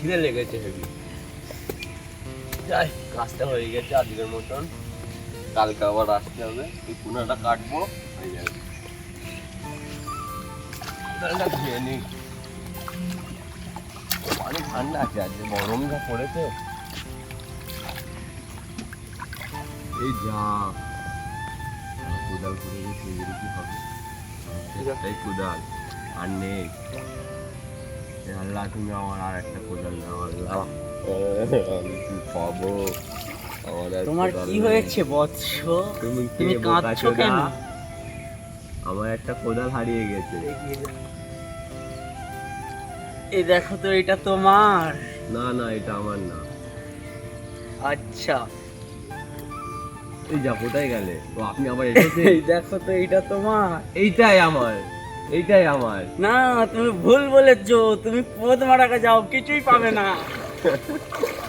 খিদে লেগেছে হেবি। যাই কাজটা হয়ে গেছে আজকের মতন। কালকে আবার আসতে হবে। এই কুনাটা কাটবো। হয়ে যাবে নিই। অনেক ঠান্ডা আছে আজকে গরম যা পড়েছে। এই যা। কোদাল করে গেছে কি হবে? কোদাল। আর নেই। আল্লাহ তুমি আমার আর একটা কোদাল দাও আল্লাহ আমি কি পাবো? তোমার কি হয়েছে বৎস? তুমি তুমি কাঁদছো কেন? আমার একটা কোদাল হারিয়ে গেছে। এই দেখো তো এটা তোমার। না না এটা আমার না। আচ্ছা। এই যা কোথায় গেলে? তো আপনি আবার এসেছেন? এই দেখো তো এটা তোমার। এইটাই আমার। এইটাই আমার। না তুমি ভুল বলেছ তুমি পোদ মারাকে যাও কিছুই পাবে না।